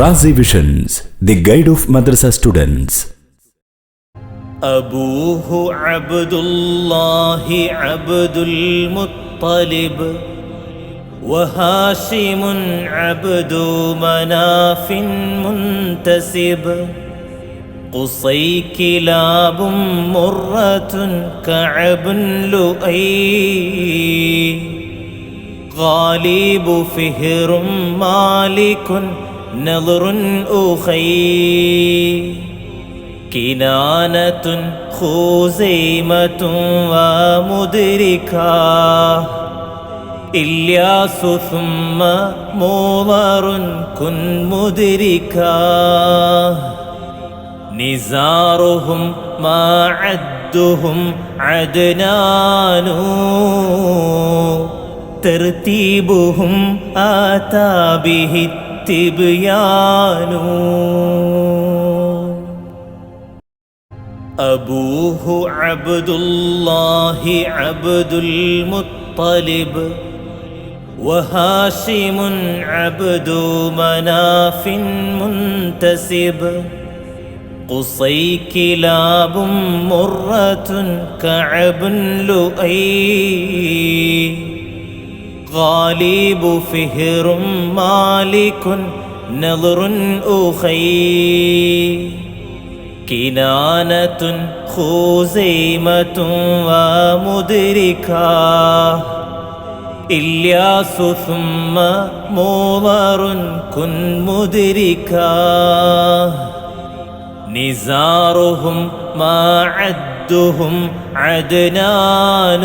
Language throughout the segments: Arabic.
Razi visions the guide of madrasa students أبوه عبد الله عبد المطلب وهاشم عبد مناف منتسب قصي كلاب مرة كعب لؤي غالب فهر مالك نظر أخي كنانة خزيمة ومدركة. إلياس ثم مضر كن مدركا. نزارهم ما عدهم عدنان. ترتيبهم آتى به التبيان أبوه عبد الله عبد المطلب وهاشم عبد مناف منتسب. قصي كلاب مرة كعب لؤي. غالب فهر مالك نظر أخي كنانة خزيمة ومدركة. إلياس ثم مضر كن مدركا. نزارهم ما عدهم عدنان.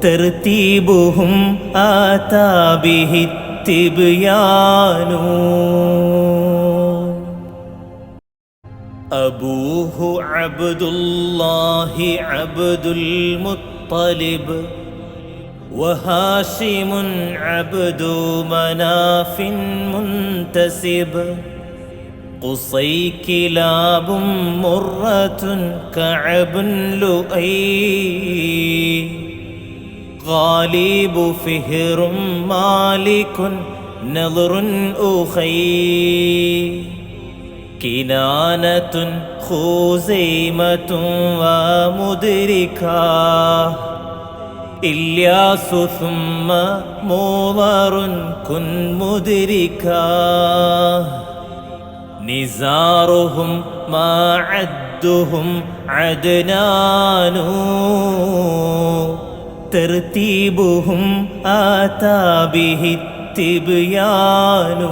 ترتيبهم آتى به التبيان أبوه عبد الله عبد المطلب وهاشم عبد مناف منتسب قصي كلاب مرة كعب لؤي غالب فهر مالك نظر أخي كنانة خزيمة ومدركة. إلياس ثم مضر كن مدركا. نزارهم ما عدهم عدنان. ترتيبهم آتى به التبيان